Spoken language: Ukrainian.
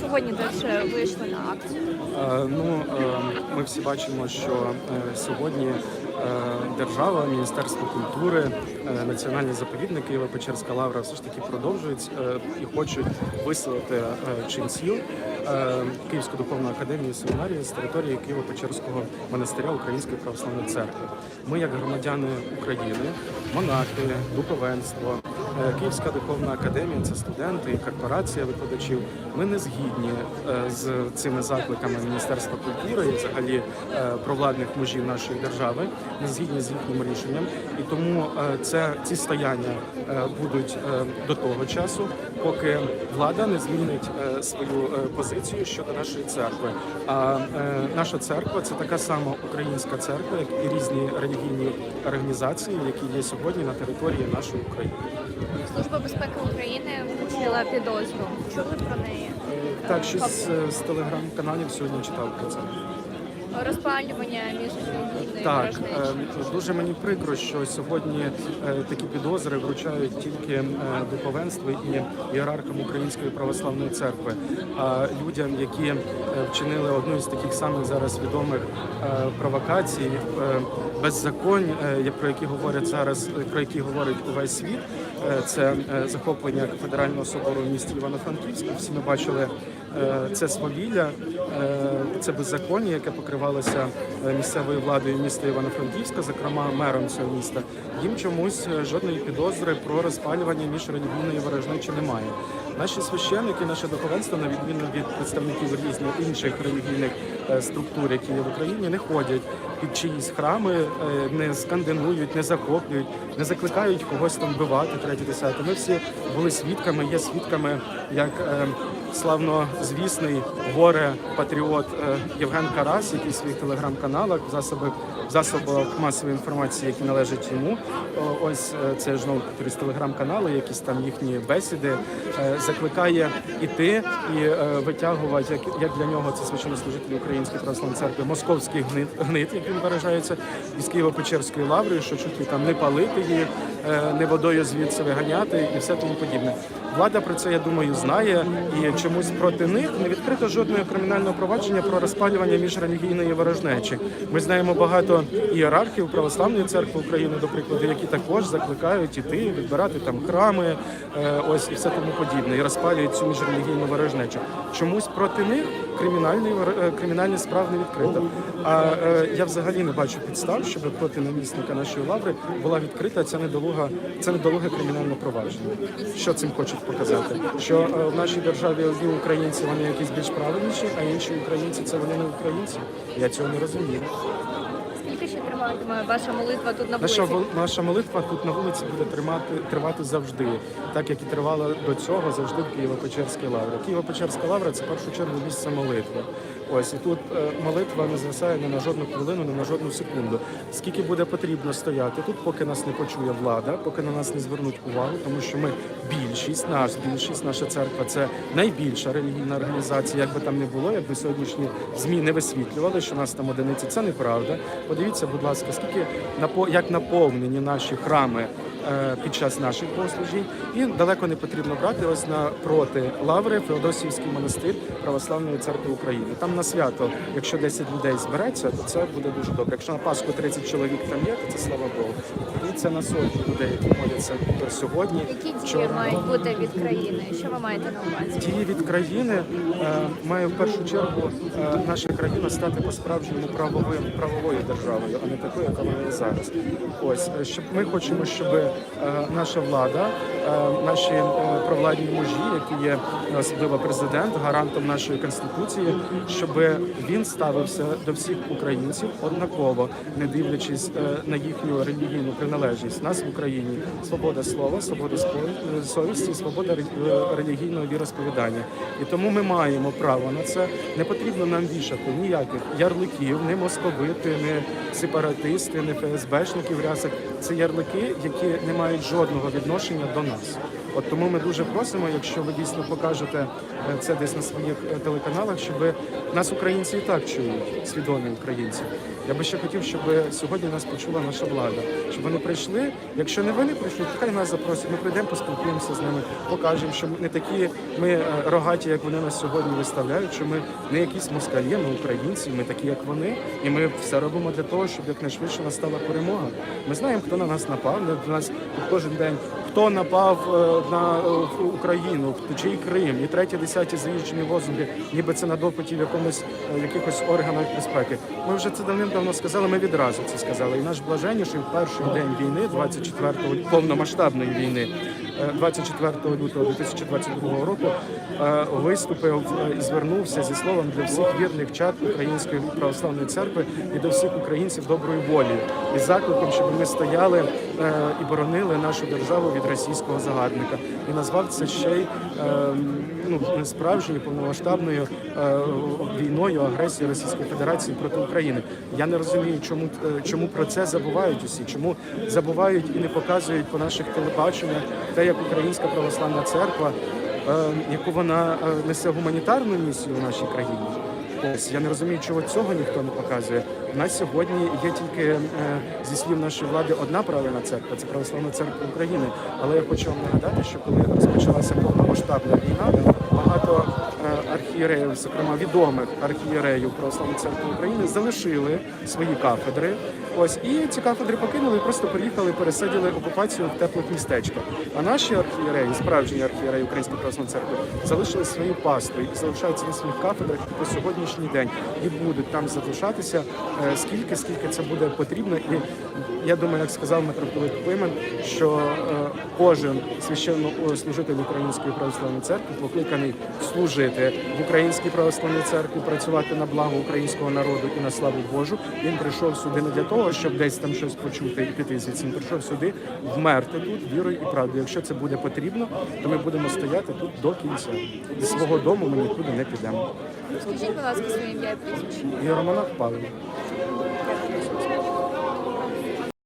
Сьогодні теж вийшли на акцію? Е, Ну, е, ми всі бачимо, що е, сьогодні держава, Міністерство культури, е, національний заповідник Києво-Печерська лавра все ж таки продовжують і хочуть виселити ченців Київську духовну академію семінарії з території Києво-Печерського монастиря Української православної церкви. Ми, як громадяни України, монахи, духовенство, Київська духовна академія це студенти і корпорація викладачів. Ми не згідні е, з цими закликами Міністерства культури і взагалі е, провладних мужів нашої держави, не згідні з їхнім рішенням. І тому е, це ці стояння е, будуть е, до того часу, поки влада не змінить е, свою е, позицію щодо нашої церкви. А е, наша церква це така сама українська церква, як і різні релігійні організації, які є сьогодні на території нашої України. Служба безпеки України вручила підозру. Чули про неї? Так, щось з, з телеграм-каналів сьогодні читав про це. Розпалювання між релігійною Так, ворожнечою. е, дуже мені прикро, що сьогодні е, такі підозри вручають тільки духовенству і ієрархам Української православної церкви, а людям, які е, вчинили одну із таких самих зараз відомих е, провокацій, беззаконь, про які говорять зараз, про які говорить увесь світ. Це захоплення кафедрального собору в місті Івано-Франківську. Всі ми бачили це свавілля, це беззаконня, яке покривалося е, місцевою владою міста Івано-Франківська, зокрема мером цього міста. Їм чомусь е, жодної підозри про розпалювання міжрелігійної ворожнечі немає. Наші священники, наше духовенство, на відміну від представників різних інших релігійних е, структур, які є в Україні, не ходять під чиїсь храми, не скандинують, не захоплюють, не закликають когось там вбивати, третє десяте. Ми всі були свідками, є свідками, як славнозвісний горе патріот е, Євген Карас, який в своїх телеграм-каналах в засобах в засобах масової інформації, які належать йому. Ось е, це ж знову повторюсь, телеграм-канали, якісь там їхні бесіди, е, закликає іти і витягувати, як, як для нього це священнослужителі Української православної церкви, московський гнит, гнит, як він виражається, із Києво-Печерської лаври, що чуть там не палити їх, не водою звідси виганяти і все тому подібне. Влада про це, я думаю, знає і чомусь проти них не відкрито жодного кримінального провадження про розпалювання міжрелігійної ворожнечі. Ми знаємо багато ієрархів православної церкви України, до прикладу, які також закликають іти, відбирати там храми, е, ось і все тому подібне, і розпалюють цю міжрелігійну ворожнечу. Чомусь проти них кримінальний вор- е, кримінальні справ не відкрито. А е, я взагалі не бачу підстав, щоб проти намісника нашої лаври була відкрита ця недолуга, це недолуге кримінальне провадження. Що цим хочуть показати? Що е, в нашій державі одні українці вони якісь більш правильніші, а інші українці це вони не українці. Я цього не розумію. Скільки ще триватиме ваша молитва тут на вулиці? Наша наша молитва тут на вулиці буде тримати тривати завжди, так як і тривала до цього завжди в Києво-Печерській лаврі. Києво-Печерська лавра це в першу чергу місце молитви. Ось і тут е, молитва не звисає ні на жодну хвилину, ні на жодну секунду. Скільки буде потрібно стояти тут, поки нас не почує влада, поки на нас не звернуть увагу, тому що ми більшість, наш більшість, наша церква це найбільша релігійна організація. Як би там не було, якби сьогоднішні змі не висвітлювали, що нас там одиниці. Це неправда. Подивіться, будь ласка, скільки як наповнені наші храми під час наших богослужінь, і далеко не потрібно брати ось напроти лаври Феодосіївський монастир Православної церкви України. Там на свято, якщо 10 людей збереться, то це буде дуже добре. Якщо на Пасху 30 чоловік там є, то це слава Богу. І це на сотні людей, які моляться сьогодні. Які дії мають бути від країни? Що ви маєте на увазі? Дії від країни е, має в першу чергу е, наша країна стати по-справжньому правовим правовою державою, а не такою, яка вона є зараз. Ось е, щоб ми хочемо, щоб е, наша влада, е, наші е, провладні мужі, які є е, особливо президент, гарантом нашої конституції, щоб він ставився до всіх українців однаково, не дивлячись е, на їхню релігійну приналежність. Нас в Україні свобода слова, свобода е, совісті, свобода ре- е, релігійного віросповідання. І тому ми маємо право на це. Не потрібно нам вішати ніяких ярликів, не московити, не сепаратисти, не ФСБшники в рясах. Це ярлики, які не мають жодного відношення до нас. От тому ми дуже просимо, якщо ви дійсно покажете е, це десь на своїх е, телеканалах, щоб нас українці і так чують, свідомі українці. Я би ще хотів, щоб сьогодні нас почула наша влада, щоб вони прийшли. Якщо не вони прийшли, то хай нас запросять. Ми прийдемо, поспілкуємося з ними, покажемо, що ми не такі ми е, рогаті, як вони нас сьогодні виставляють. Що ми не якісь москалі, ми українці, ми такі, як вони, і ми все робимо для того, щоб якнайшвидше настала перемога. Ми знаємо, хто на нас напав. На нас кожен день хто напав е, на е, Україну, чий Крим, і треті, десяті заїжджені лозунги, ніби це на допиті в якомусь е, якихось органах безпеки. Ми вже це давним-давно сказали. Ми відразу це сказали. І наш блаженніший в перший день війни, 24-го повномасштабної війни, 24 лютого 2022 року, е, виступив е, і звернувся зі словом для всіх вірних чад Української православної церкви і до всіх українців доброї волі і закликом, щоб ми стояли е, і боронили нашу державу від російського загарбника. І назвав це ще й е, ну, справжньою повномасштабною е, війною агресією Російської Федерації проти України. Я не розумію, чому е, чому про це забувають усі, чому забувають і не показують по наших телебаченнях те, як Українська православна церква, е, яку вона е, несе гуманітарну місію в нашій країні. Ось я не розумію, чого цього ніхто не показує. У нас сьогодні є тільки е, зі слів нашої влади одна правильна церква це православна церква України. Але я хочу вам нагадати, що коли розпочалася повномасштабна війна, багато архієреїв, зокрема відомих архієреїв православної церкви України, залишили свої кафедри. Ось і ці кафедри покинули і просто приїхали, пересадили окупацію в теплих містечках. А наші архієреї, справжні архієреї Української православної церкви, залишили свої пастви і залишаються на своїх кафедрах по сьогоднішній день і будуть там залишатися е, скільки, скільки це буде потрібно. І я думаю, як сказав митрополит Климен, що е, кожен священнослужитель Української православної церкви покликаний служити в Українській православній церкві, працювати на благо українського народу і на славу Божу. Він прийшов сюди не для того, щоб десь там щось почути і піти звідси. Він прийшов сюди вмерти тут вірою і правдою. Якщо це буде потрібно, то ми будемо стояти тут до кінця. Зі свого дому ми нікуди не підемо. Скажіть, будь ласка, своє ім'я і прізвище. І Романов Павло.